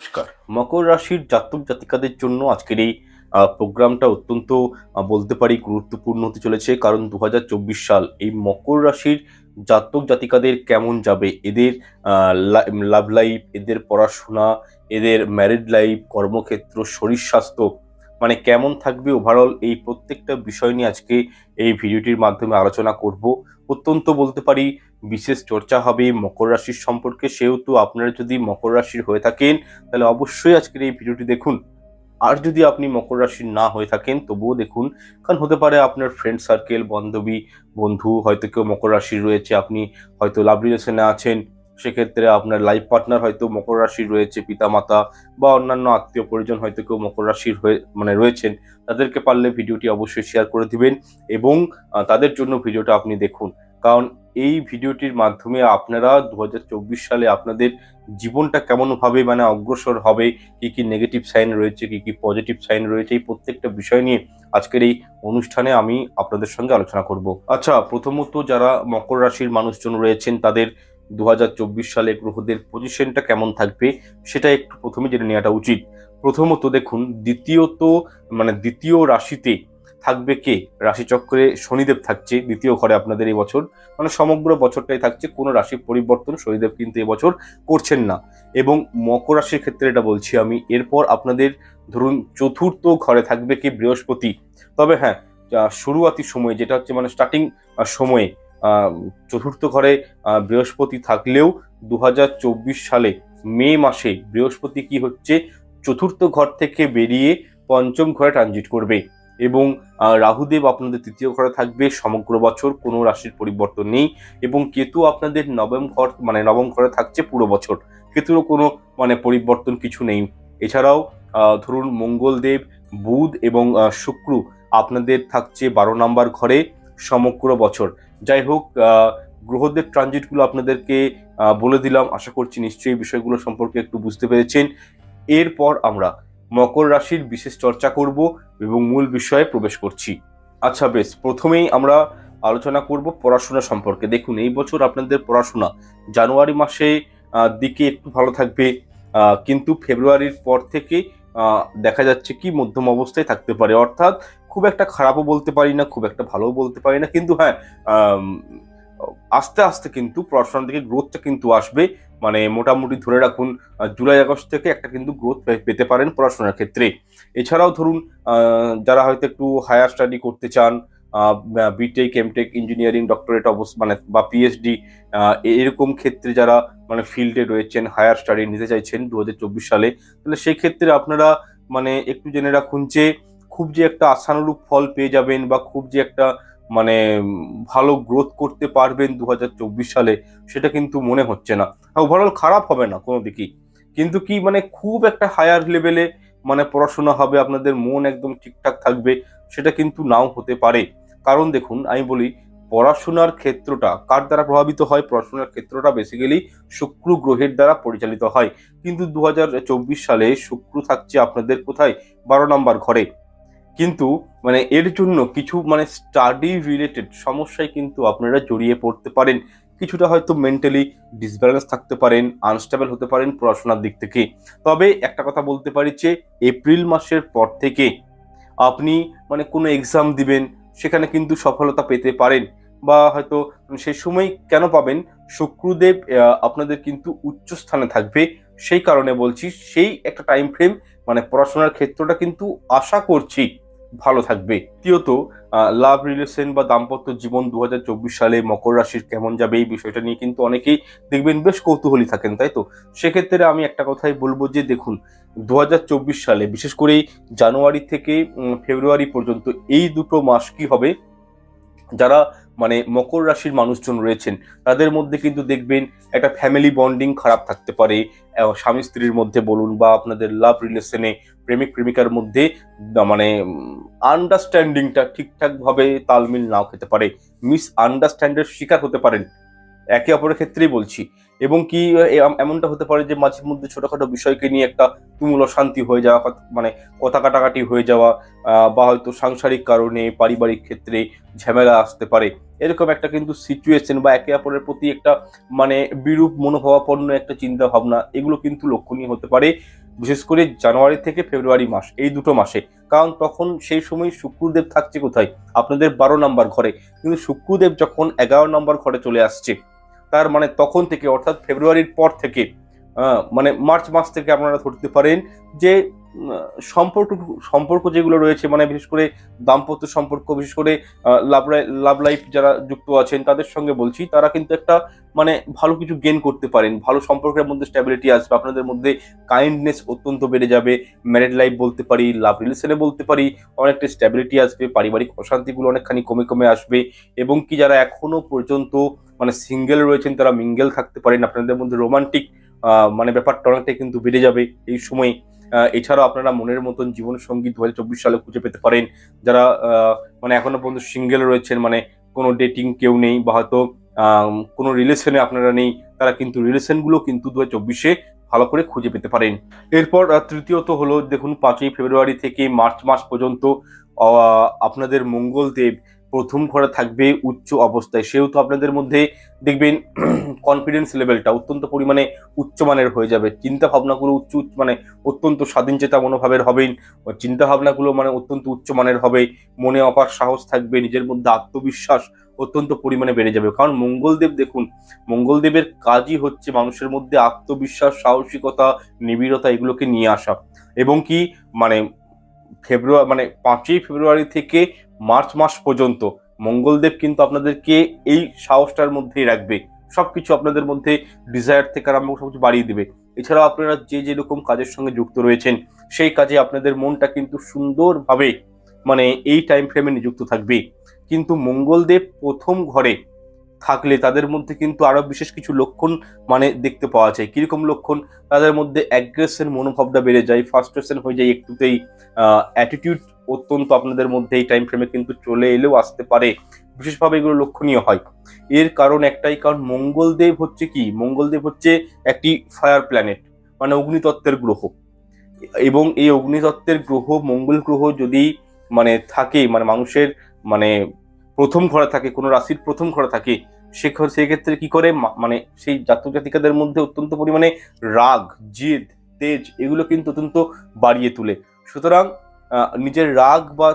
নমস্কার। মকর রাশির জাতক জাতিকাদের জন্য আজকের এই প্রোগ্রামটা অত্যন্ত বলতে পারি গুরুত্বপূর্ণ হতে চলেছে। কারণ দু হাজার চব্বিশ সাল এই মকর রাশির জাতক জাতিকাদের কেমন যাবে? এদের লাভ লাইফ, এদের পড়াশোনা, এদের ম্যারিড লাইফ কর্মক্ষেত্র, শরীর স্বাস্থ্য মানে কেমন থাকবে ওভারঅল এই প্রত্যেকটা বিষয় নিয়ে আজকে এই ভিডিওটির মাধ্যমে আলোচনা করব। অত্যন্ত বলতে পারি বিশেষ চর্চা হবে মকর রাশির সম্পর্কে। সেহেতু আপনারা যদি মকর রাশির হয়ে থাকেন, তাহলে অবশ্যই আজকের এই ভিডিওটি দেখুন। আর যদি আপনি মকর রাশির না হয়ে থাকেন, তবুও দেখুন। কারণ হতে পারে আপনার ফ্রেন্ড সার্কেল বান্ধবী, বন্ধু, হয়তো কেউ মকর রাশির রয়েছে, আপনি হয়তো লাভ রিলেশনে আছেন। সেক্ষেত্রে আপনার লাইফ পার্টনার হয়তো মকর রাশির রয়েছে, পিতামাতা বা অন্যান্য আত্মীয় পরিজন হয়তো কেউ মকর রাশির হয়ে মানে রয়েছেন। তাদেরকে পারলে ভিডিওটি অবশ্যই শেয়ার করে দিবেন এবং তাদের জন্য ভিডিওটা আপনি দেখুন। কারণ এই ভিডিওটির মাধ্যমে আপনারা দু হাজার চব্বিশ সালে আপনাদের জীবনটা কেমনভাবে মানে অগ্রসর হবে, কি কি নেগেটিভ সাইন রয়েছে, কি কি পজিটিভ সাইন রয়েছে, এই প্রত্যেকটা বিষয় নিয়ে আজকের এই অনুষ্ঠানে আমি আপনাদের সঙ্গে আলোচনা করব। আচ্ছা প্রথমত যারা মকর রাশির মানুষজন রয়েছেন, তাদের দু হাজার চব্বিশ সালে গ্রহদের পজিশনটা কেমন থাকবে, সেটা একটু প্রথমে জেনে নেওয়াটা উচিত। প্রথমত দেখুন, দ্বিতীয়ত মানে দ্বিতীয় রাশিতে থাকবে কে? রাশিচক্রে শনিদেব থাকছে, দ্বিতীয় ঘরে আপনাদের এই বছর। মানে সমগ্র বছরটাই থাকছে, কোনো রাশি পরিবর্তন শনিদেব কিন্তু এবছর করছেন না। এবং মকর রাশির ক্ষেত্রে এটা বলছি আমি, এরপর আপনাদের ধরুন চতুর্থ ঘরে থাকবে কি? বৃহস্পতি। তবে হ্যাঁ শুরুয়াতি সময়, যেটা হচ্ছে মানে স্টার্টিং সময়ে চতুর্থ ঘরে বৃহস্পতি থাকলেও দু হাজার চব্বিশ সালে মে মাসে বৃহস্পতি কি হচ্ছে? চতুর্থ ঘর থেকে বেরিয়ে পঞ্চম ঘরে ট্রানজিট করবে। এবং রাহুদেব আপনাদের তৃতীয় ঘরে থাকবে। সমগ্র বছর কোনো রাশির পরিবর্তন নেই এবং কেতু আপনাদের নবম ঘর মানে নবম ঘরে থাকছে পুরো বছর। কেতুরও কোনো মানে পরিবর্তন কিছু নেই। এছাড়াও ধরুন মঙ্গলদেব, বুধ এবং শুক্র আপনাদের থাকছে বারো নম্বর ঘরে সমগ্র বছর। যাই হোক গ্রহদের ট্রানজিটগুলো আপনাদেরকে বলে দিলাম। আশা করছি নিশ্চয়ই বিষয়গুলো সম্পর্কে একটু বুঝতে পেরেছেন। এরপর আমরা মকর রাশির বিশেষ চর্চা করব এবং মূল বিষয়ে প্রবেশ করছি। আচ্ছা বেশ, প্রথমেই আমরা আলোচনা করব পড়াশোনা সম্পর্কে। দেখুন, এই বছর আপনাদের পড়াশোনা জানুয়ারি মাসে দিকে একটু ভালো থাকবে কিন্তু ফেব্রুয়ারির পর থেকে দেখা যাচ্ছে কি মধ্যম অবস্থায় থাকতে পারে। অর্থাৎ খুব একটা খারাপও বলতে পারি না, খুব একটা ভালোও বলতে পারি না, কিন্তু হ্যাঁ আস্তে আস্তে কিন্তু পড়াশোনার দিকে গ্রোথটা কিন্তু আসবে। মানে মোটামুটি ধরে রাখুন জুলাই আগস্ট থেকে একটা কিন্তু গ্রোথ পেতে পারেন পড়াশোনার ক্ষেত্রে। এছাড়াও ধরুন যারা হয়তো একটু হায়ার স্টাডি করতে চান বিটেক এমটেক ইঞ্জিনিয়ারিং ডক্টরেট অবস্থা মানে বা পিএইচডি এরকম ক্ষেত্রে যারা মানে ফিল্ডে রয়েছেন হায়ার স্টাডি নিতে চাইছেন দু হাজার চব্বিশ সালে, তাহলে সেই ক্ষেত্রে আপনারা মানে একটু জেনে রাখুন যে, খুব যে একটা আশানুরূপ ফল পেয়ে যাবেন বা খুব যে একটা মানে ভালো গ্রোথ করতে পারবেন দু হাজার চব্বিশ সালে, সেটা কিন্তু মনে হচ্ছে না। ওভারঅল খারাপ হবে না কোনো দিকেই। কিন্তু কি মানে খুব একটা হায়ার লেভেলে মানে পড়াশোনা হবে, আপনাদের মন একদম ঠিকঠাক থাকবে, সেটা কিন্তু নাও হতে পারে। কারণ দেখুন, আমি বলি, পড়াশোনার ক্ষেত্রটা কার দ্বারা প্রভাবিত হয়? পড়াশোনার ক্ষেত্রটা বেসিক্যালি শুক্র গ্রহের দ্বারা পরিচালিত হয়। কিন্তু দু হাজার চব্বিশ সালে শুক্র থাকছে আপনাদের কোথায়? বারো নম্বর ঘরে। কিন্তু মানে এর জন্য কিছু মানে স্টাডি রিলেটেড সমস্যায় কিন্তু আপনারা জড়িয়ে পড়তে পারেন। কিছুটা হয়তো মেন্টালি ডিসব্যালেন্স থাকতে পারেন আনস্টেবল হতে পারেন পড়াশোনার দিক থেকে। তবে একটা কথা বলতে পারি যে, এপ্রিল মাসের পর থেকে আপনি মানে কোনো এক্সাম দিবেন, সেখানে কিন্তু সফলতা পেতে পারেন বা হয়তো সেই সময় কেন পাবেন, শুক্রদেব আপনাদের কিন্তু উচ্চ স্থানে থাকবে। সেই কারণে বলছি, সেই একটা টাইম ফ্রেম মানে পড়াশোনার ক্ষেত্রটা কিন্তু আশা করছি ভালো থাকবে। তৃতীয়ত লাভ রিলেশন বা দাম্পত্য জীবন দু হাজার চব্বিশ সালে মকর রাশির কেমন যাবে এই বিষয়টা নিয়ে কিন্তু অনেকেই দেখবেন বেশ কৌতূহলী থাকেন, তাই তো? সেক্ষেত্রে আমি একটা কথাই বলব যে, দেখুন দু হাজার চব্বিশ সালে বিশেষ করে জানুয়ারি থেকে ফেব্রুয়ারি পর্যন্ত এই দুটো মাস কি হবে? যারা মানে মকর রাশির মানুষজন রয়েছেন, তাদের মধ্যে কিন্তু দেখবেন একটা ফ্যামিলি বন্ডিং খারাপ থাকতে পারে। স্বামী স্ত্রীর মধ্যে বলুন বা আপনাদের লাভ রিলেশনে প্রেমিক প্রেমিকার মধ্যে মানে আন্ডারস্ট্যান্ডিংটা ঠিকঠাকভাবে তালমিল নাও খেতে পারে। মিস আন্ডারস্ট্যান্ডের শিকার হতে পারেন। একে অপরের ক্ষেত্রেই বলছি। এবং কি এমনটা হতে পারে যে মাঝে মধ্যে ছোটখাটো বিষয়কে নিয়ে একটা তুমুল অশান্তি হয়ে যাওয়া মানে কথা কাটাকাটি হয়ে যাওয়া বা হয়তো সাংসারিক কারণে, পারিবারিক ক্ষেত্রে ঝামেলা আসতে পারে। এরকম একটা কিন্তু সিচুয়েশন বা একে অপরের প্রতি একটা মানে বিরূপ মনোভাবাপন্ন একটা চিন্তা ভাবনা এগুলো কিন্তু লক্ষণীয় হতে পারে। বিশেষ করে জানুয়ারি থেকে ফেব্রুয়ারি মাস, এই দুটো মাসে। কারণ তখন সেই সময় শুক্রদেব থাকছে কোথায়? আপনাদের বারো নম্বর ঘরে। কিন্তু শুক্রদেব যখন এগারো নম্বর ঘরে চলে আসছে তার মানে তখন থেকে, অর্থাৎ ফেব্রুয়ারির পর থেকে মানে মার্চ মাস থেকে আপনারা ধরতে পারেন যে সম্পর্ক সম্পর্ক যেগুলো রয়েছে মানে বিশেষ করে দাম্পত্য সম্পর্ক, বিশেষ করে লাভ লাভ লাইফ যারা যুক্ত আছেন, তাদের সঙ্গে বলছি, তারা কিন্তু একটা মানে ভালো কিছু গেন করতে পারেন। ভালো সম্পর্কের মধ্যে স্ট্যাবিলিটি আসবে, আপনাদের মধ্যে কাইন্ডনেস অত্যন্ত বেড়ে যাবে। ম্যারিড লাইফ বলতে পারি লাভ রিলেশনে বলতে পারি, অনেকটা স্ট্যাবিলিটি আসবে, পারিবারিক অশান্তিগুলো অনেকখানি কমে কমে আসবে। এবং কি যারা এখনও পর্যন্ত মানে সিঙ্গেল রয়েছেন, তারা মিঙ্গেল থাকতে পারেন। আপনাদের মধ্যে রোমান্টিক মানে ব্যাপারটা অনেকটাই কিন্তু বেড়ে যাবে এই সময়। এছাড়াও আপনারা মনের মতন জীবন সঙ্গী দু হাজার চব্বিশ সালে খুঁজে পেতে পারেন। যারা মানে এখনও পর্যন্ত সিঙ্গেল রয়েছেন মানে কোনো ডেটিং কেউ নেই বা হয়তো কোনো রিলেশনে আপনারা নেই, তারা কিন্তু রিলেশনগুলো কিন্তু দু হাজার চব্বিশে ভালো করে খুঁজে পেতে পারেন। এরপর তৃতীয়ত হলো, দেখুন, পাঁচই ফেব্রুয়ারি থেকে মার্চ মাস পর্যন্ত আপনাদের মঙ্গলদেব প্রথম ঘরে থাকবে উচ্চ অবস্থায়। সেহেতু আপনাদের মধ্যে দেখবেন কনফিডেন্স লেভেলটা অত্যন্ত পরিমাণে উচ্চমানের হয়ে যাবে। চিন্তা ভাবনাগুলো উচ্চ, উচ্চ- মানে অত্যন্ত স্বাধীন চেতা মনোভাবের হবেন চিন্তা ভাবনাগুলো মানে অত্যন্ত উচ্চমানের হবে। মনে অপার সাহস থাকবে, নিজের মধ্যে আত্মবিশ্বাস অত্যন্ত পরিমাণে বেড়ে যাবে। কারণ মঙ্গলদেব দেখুন, মঙ্গলদেবের কাজই হচ্ছে মানুষের মধ্যে আত্মবিশ্বাস, সাহসিকতা, নিবিড়তা এগুলোকে নিয়ে আসা। এবং কি মানে ফেব্রুয়ারি মানে পাঁচই ফেব্রুয়ারি থেকে মার্চ মাস পর্যন্ত মঙ্গলদেব কিন্তু আপনাদেরকে এই সাহসটার মধ্যেই রাখবে। সব কিছু আপনাদের মধ্যে ডিজায়ার থেকে আরম্ভ সব কিছু বাড়িয়ে দেবে। এছাড়াও আপনারা যে যেরকম কাজের সঙ্গে যুক্ত রয়েছেন, সেই কাজে আপনাদের মনটা কিন্তু সুন্দরভাবে মানে এই টাইম ফ্রেমে নিযুক্ত থাকবে। কিন্তু মঙ্গলদেব প্রথম ঘরে থাকলে তাদের মধ্যে কিন্তু আরও বিশেষ কিছু লক্ষণ মানে দেখতে পাওয়া যায়। কীরকম লক্ষণ? তাদের মধ্যে অ্যাগ্রেসের মনোভাবটা বেড়ে যায় ফার্স্ট্রেশন হয়ে যায়, একটুতেই অ্যাটিটিউড অত্যন্ত আপনাদের মধ্যে এই টাইম ফ্রেমে কিন্তু চলে এলেও আসতে পারে। বিশেষভাবে এগুলো লক্ষণীয় হয়। এর কারণ একটাই, কারণ মঙ্গলদেব হচ্ছে কি? মঙ্গলদেব হচ্ছে একটি ফায়ার প্ল্যানেট মানে অগ্নিতত্ত্বের গ্রহ। এবং এই অগ্নিতত্ত্বের গ্রহ, মঙ্গল গ্রহ যদি মানে থাকে মানে মানুষের মানে প্রথম ঘরে থাকে, কোনো রাশির প্রথম ঘরে থাকে সে সেক্ষেত্রে কি করে? মানে সেই জাতক জাতিকাদের মধ্যে অত্যন্ত পরিমাণে রাগ, জেদ, তেজ, এগুলো কিন্তু অত্যন্ত বাড়িয়ে তোলে। সুতরাং নিজের রাগ বা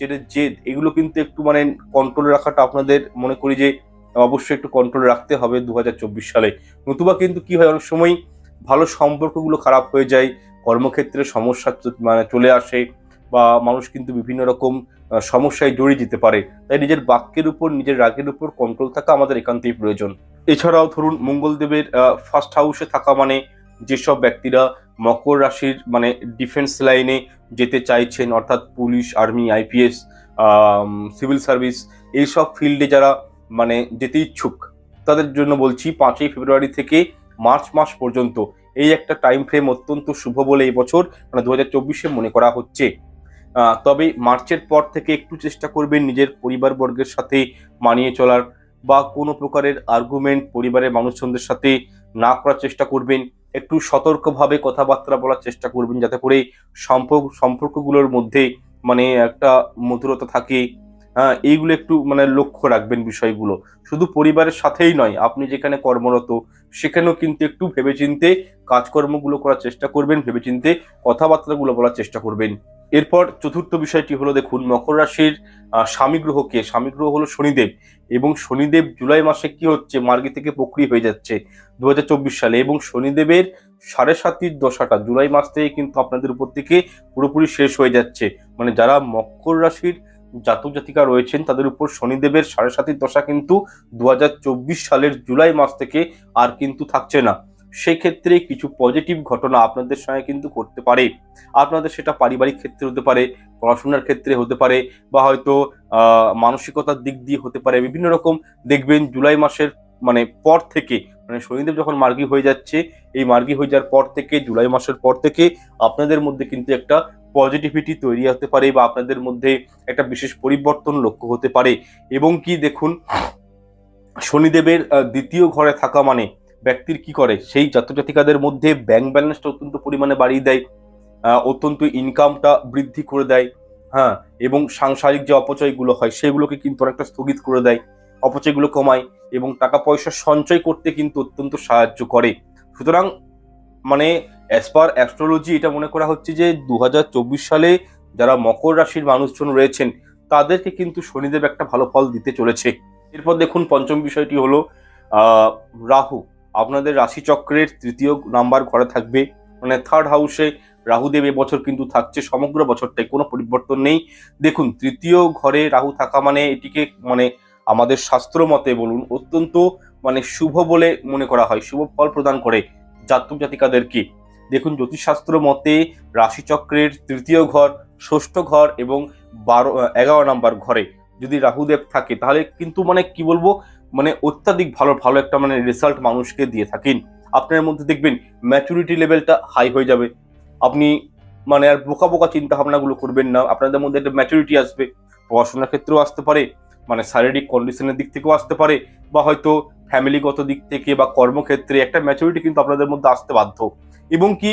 যেটা জেদ, এগুলো কিন্তু একটু মানে কন্ট্রোলে রাখাটা আপনাদের মনে করি যে, অবশ্যই একটু কন্ট্রোলে রাখতে হবে দু হাজার চব্বিশ সালে। নতুবা কিন্তু কি হয়? অনেক সময় ভালো সম্পর্কগুলো খারাপ হয়ে যায়, কর্মক্ষেত্রে সমস্যা মানে চলে আসে বা মানুষ কিন্তু বিভিন্ন রকম সমস্যায় জড়িয়ে যেতে পারে। তাই নিজের বাক্যের উপর, নিজের রাগের উপর কন্ট্রোল থাকা আমাদের একান্তই প্রয়োজন। এছাড়াও ধরুন, মঙ্গলদেবের ফার্স্ট হাউসে থাকা মানে যেসব ব্যক্তিরা মকর রাশির মানে ডিফেন্স লাইনে যেতে চাইছেন, অর্থাৎ police army IPS civil service এইসব ফিল্ডে যারা মানে যেতে ইচ্ছুক, তাদের জন্য বলছি পাঁচই ফেব্রুয়ারি থেকে মার্চ মাস পর্যন্ত। এই একটা টাইম ফ্রেম অত্যন্ত শুভ বলে এই বছর মানে দু হাজার চব্বিশে মনে করা হচ্ছে। তবে মার্চের পর থেকে একটু চেষ্টা করবেন নিজের পরিবারবর্গের সাথে মানিয়ে চলার বা কোনো প্রকারের আর্গুমেন্ট পরিবারের মানুষজনদের সাথে না করার চেষ্টা করবেন। একটু সতর্কভাবে কথাবার্তা বলার চেষ্টা করবেন যাতে করে সম্পর্ক, সম্পর্কগুলোর মধ্যে মানে একটা মধুরতা থাকে। হ্যাঁ এইগুলো একটু মানে লক্ষ্য রাখবেন বিষয়গুলো। শুধু পরিবারের সাথেই নয়, আপনি যেখানে কর্মরত সেখানেও কিন্তু একটু ভেবেচিন্তে কাজকর্মগুলো করার চেষ্টা করবেন, ভেবেচিন্তে কথাবার্তাগুলো বলার চেষ্টা করবেন। এরপর চতুর্থ বিষয়টি হলো দেখুন, মকর রাশির স্বামী গ্রহকে স্বামী গ্রহ হলো শনিদেব এবং শনিদেব জুলাই মাসে কি হচ্ছে? মার্গী থেকে বকরি হয়ে যাচ্ছে দু হাজার চব্বিশ সালে এবং শনিদেবের সাড়ে সাতির দশাটা জুলাই মাস থেকে কিন্তু আপনাদের উপর থেকে পুরোপুরি শেষ হয়ে যাচ্ছে। মানে যারা মকর রাশির জাতক জাতিকা রয়েছেন, তাদের উপর শনিদেবের সাড়ে সাতির দশা কিন্তু দু হাজার চব্বিশ সালের জুলাই মাস থেকে আর কিন্তু থাকছে না। সেক্ষেত্রে কিছু পজিটিভ ঘটনা আপনাদের সঙ্গে কিন্তু করতে পারে। আপনাদের সেটা পারিবারিক ক্ষেত্রে হতে পারে, পড়াশোনার ক্ষেত্রে হতে পারে, বা হয়তো মানসিকতার দিক দিয়ে হতে পারে। বিভিন্ন রকম দেখবেন জুলাই মাসের মানে পর থেকে মানে শনিদেব যখন মার্গী হয়ে যাচ্ছে, এই মার্গী হয়ে যাওয়ার পর থেকে, জুলাই মাসের পর থেকে আপনাদের মধ্যে কিন্তু একটা পজিটিভিটি তৈরি হতে পারে, বা আপনাদের মধ্যে একটা বিশেষ পরিবর্তন লক্ষ্য হতে পারে। এবং কি দেখুন, শনিদেবের দ্বিতীয় ঘরে থাকা মানে ব্যক্তির কি করে? সেই জাতজাতিকাদের মধ্যে ব্যাংক ব্যালেন্সটা অত্যন্ত পরিমাণে বাড়িয়ে দেয় অত্যন্ত ইনকামটা বৃদ্ধি করে দেয় হ্যাঁ এবং সাংসারিক যে অপচয়গুলো হয়, সেগুলোকে কিন্তু অনেকটা স্থগিত করে দেয়, অপচয়গুলো কমায় এবং টাকা পয়সা সঞ্চয় করতে কিন্তু অত্যন্ত সাহায্য করে। সুতরাং মানে অ্যাজ পার অ্যাস্ট্রোলজি এটা মনে করা হচ্ছে যে দু হাজার চব্বিশ সালে যারা মকর রাশির মানুষজন রয়েছেন, তাদেরকে কিন্তু শনিদেব একটা ভালো ফল দিতে চলেছে। এরপর দেখুন, পঞ্চম বিষয়টি হলো রাহু। আপনাদের রাশিচক্রের তৃতীয় নাম্বার ঘরে থাকবে। মানে থার্ড হাউসে রাহুদেব এবছর কিন্তু থাকছে, সমগ্র বছরটাই কোনো পরিবর্তন নেই। দেখুন, তৃতীয় ঘরে রাহু থাকা মানে এটিকে মানে আমাদের শাস্ত্র মতে বলুন, অত্যন্ত মানে শুভ বলে মনে করা হয়, শুভ ফল প্রদান করে জাতক জাতিকাদেরকে। দেখুন, জ্যোতিষশাস্ত্র মতে রাশিচক্রের তৃতীয় ঘর, ষষ্ঠ ঘর এবং বারো, এগারো নাম্বার ঘরে যদি রাহুদেব থাকে, তাহলে কিন্তু মানে কি বলব মানে অত্যাধিক ভালো ভালো একটা মানে রেজাল্ট মানুষকে দিয়ে থাকেন। আপনার মধ্যে দেখবেন ম্যাচুরিটি লেভেলটা হাই হয়ে যাবে। আপনি মানে আর বোকা বোকা চিন্তা ভাবনাগুলো করবেন না। আপনাদের মধ্যে একটা ম্যাচুরিটি আসবে। পড়াশোনার ক্ষেত্রেও আসতে পারে মানে শারীরিক কন্ডিশনের দিক থেকেও আসতে পারে, বা হয়তো ফ্যামিলিগত দিক থেকে বা কর্মক্ষেত্রে একটা ম্যাচুরিটি কিন্তু আপনাদের মধ্যে আসতে বাধ্য। এবং কি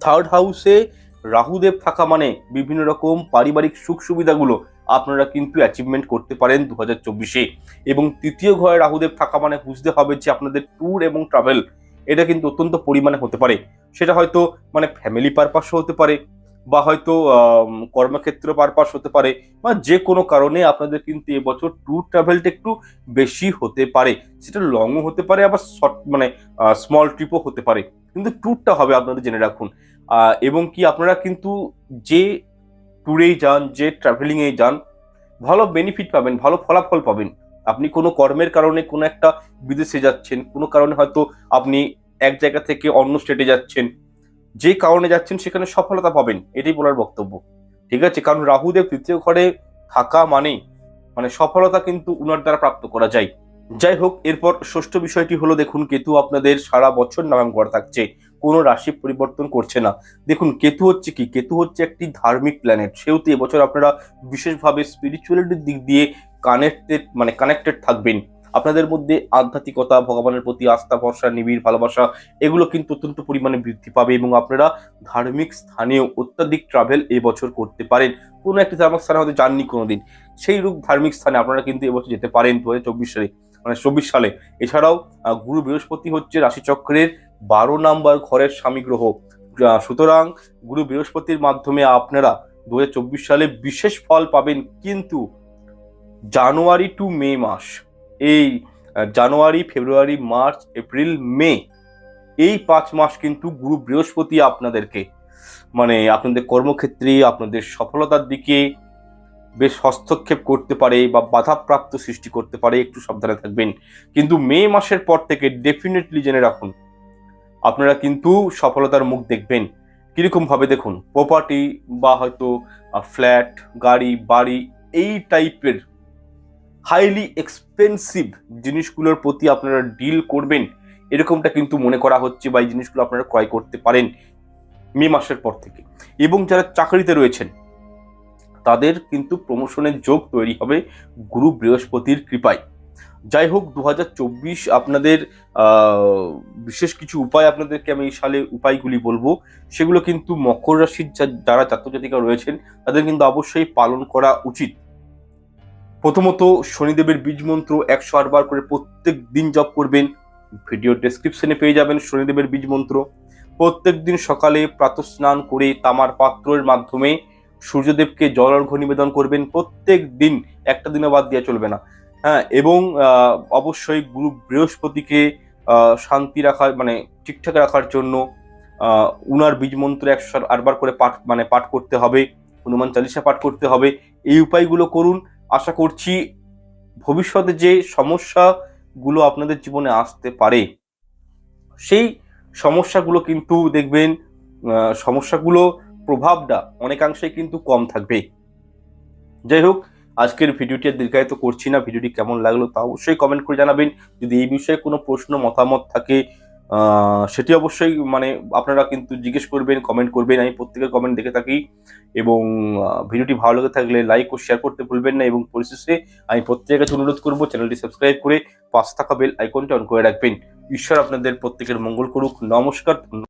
থার্ড হাউসে রাহুদেব থাকা মানে বিভিন্ন রকম পারিবারিক সুখ সুবিধাগুলো আপনারা কিন্তু অ্যাচিভমেন্ট করতে পারেন দু হাজার চব্বিশে। এবং তৃতীয় ঘরে রাহুদেব থাকা মানে বুঝতে হবে যে আপনাদের ট্যুর এবং ট্রাভেল এটা কিন্তু অত্যন্ত পরিমাণে হতে পারে। সেটা হয়তো মানে ফ্যামিলি পারপাসও হতে পারে, বা হয়তো কর্মক্ষেত্র পারপাস হতে পারে, বা যে কোনো কারণে আপনাদের কিন্তু এবছর ট্যুর ট্রাভেলটা একটু বেশি হতে পারে। সেটা লংও হতে পারে, আবার শর্ট মানে স্মল ট্রিপও হতে পারে। কিন্তু ট্যুরটা হবে আপনাদের জেনে রাখুন। এবং কি আপনারা কিন্তু যে ট্যুরেই যান, যে ট্রাভেলিংয়ে যান, ভালো বেনিফিট পাবেন, ভালো ফলাফল পাবেন। আপনি কোনো কর্মের কারণে কোনো একটা বিদেশে যাচ্ছেন, কোনো কারণে হয়তো আপনি এক জায়গা থেকে অন্য স্টেটে যাচ্ছেন, যে কারণে যাচ্ছেন সেখানে সফলতা পাবেন, এটাই বলার বক্তব্য। ঠিক আছে? কারণ রাহুদেব তৃতীয় ঘরে থাকা মানেই মানে সফলতা কিন্তু উনার দ্বারা প্রাপ্ত করা যায়। যাই হোক, এরপর ষষ্ঠ বিষয়টি হলো দেখুন, কেতু আপনাদের সারা বছর নাম ঘর থাকছে। কোনো রাশি পরিবর্তন করছে না। দেখুন, কেতু হচ্ছে কি? কেতু হচ্ছে একটি ধার্মিক প্ল্যানেট সেহেতু এবছর আপনারা বিশেষভাবে স্পিরিচুয়ালিটির দিক দিয়ে কানেক্টেড মানে কানেক্টেড থাকবেন। আপনাদের মধ্যে আধ্যাত্মিকতা, ভগবানের প্রতি আস্থা, ভরসা, নিবিড় ভালোবাসা, এগুলো কিন্তু অত্যন্ত পরিমাণে বৃদ্ধি পাবে এবং আপনারা ধার্মিক স্থানেও অত্যাধিক ট্রাভেল এবছর করতে পারেন। কোনো একটি ধার্মিক স্থানে হয়তো যাননি কোনোদিন। সেই রূপ ধার্মিক স্থানে আপনারা কিন্তু এবছর যেতে পারেন দু হাজার চব্বিশ সালে মানে চব্বিশ সালে। এছাড়াও গুরু বৃহস্পতি হচ্ছে রাশিচক্রের বারো নাম্বার ঘরের স্বামী গ্রহ। সুতরাং গুরু বৃহস্পতির মাধ্যমে আপনারা দু হাজার চব্বিশ সালে বিশেষ ফল পাবেন কিন্তু জানুয়ারি টু মে মাস। এই জানুয়ারি, ফেব্রুয়ারি, মার্চ, এপ্রিল, মে, এই পাঁচ মাস কিন্তু গুরু বৃহস্পতি আপনাদেরকে মানে আপনাদের কর্মক্ষেত্রে, আপনাদের সফলতার দিকে বেশ হস্তক্ষেপ করতে পারে বা বাধাপ্রাপ্ত সৃষ্টি করতে পারে, একটু সাবধানে থাকবেন। কিন্তু মে মাসের পর থেকে ডেফিনেটলি জেনে রাখুন আপনারা কিন্তু সফলতার মুখ দেখবেন। কীরকম ভাবে দেখুন প্রপার্টি বা হয়তো ফ্ল্যাট গাড়ি, বাড়ি, এই টাইপের হাইলি এক্সপেন্সিভ জিনিসগুলোর প্রতি আপনারা ডিল করবেন, এরকমটা কিন্তু মনে করা হচ্ছে বা এই জিনিসগুলো আপনারা ক্রয় করতে পারেন মে মাসের পর থেকে। এবং যারা চাকরিতে রয়েছেন, তাদের কিন্তু প্রমোশনের যোগ তৈরি হবে গুরু বৃহস্পতির কৃপায়। যাই হোক দু হাজার চব্বিশ আপনাদের বিশেষ কিছু উপায় আপনাদেরকে আমি এই সালে উপায়গুলি বলব। সেগুলো কিন্তু মকর রাশির যারা জাতিকা রয়েছেন, তাদের কিন্তু অবশ্যই পালন করা উচিত। প্রথমত, শনিদেবের বীজ মন্ত্র একশো আটবার করে প্রত্যেক দিন জপ করবেন। ভিডিও ডেসক্রিপশনে পেয়ে যাবেন শনিদেবের বীজ মন্ত্র। প্রত্যেক দিন সকালে প্রাতঃস্নান করে তামার পাত্রের মাধ্যমে সূর্যদেবকে জল অর্ঘ্য নিবেদন করবেন। প্রত্যেক দিন, একটা দিনও বাদ দিয়ে চলবে না। হ্যাঁ এবং অবশ্যই গুরু বৃহস্পতিকে শান্তি রাখার মানে ঠিকঠাক রাখার জন্য উনার বীজ মন্ত্র একশো আটবার করে পাঠ মানে পাঠ করতে হবে, হনুমান চালিসা পাঠ করতে হবে, এই উপায়গুলো করুন। আশা করছি ভবিষ্যতে যে সমস্যাগুলো আপনাদের জীবনে আসতে পারে, সেই সমস্যাগুলো কিন্তু দেখবেন সমস্যাগুলো প্রভাবটা অনেকাংশে কিন্তু কম থাকবে। যাই হোক আজকের ভিডিওটি দীর্ঘায়িত করছি না, ভিডিওটি কেমন লাগল তা অবশ্যই কমেন্ট করে জানাবেন। যদি এই বিষয়ে কোনো প্রশ্ন, মতামত থাকে সেটি অবশ্যই মানে আপনারা কিন্তু জিজ্ঞেস করবেন কমেন্ট করবেন, আমি প্রত্যেকের কমেন্ট দেখে থাকি এবং ভিডিওটি ভালো লেগে থাকলে লাইক ও শেয়ার করতে ভুলবেন না এবং পরিশেষে আমি প্রত্যেকের কাছে অনুরোধ করব চ্যানেলটি সাবস্ক্রাইব করে পাশে থাকা বেল আইকনটি অন করে রাখবেন। ঈশ্বর আপনাদের প্রত্যেকের মঙ্গল করুক। নমস্কার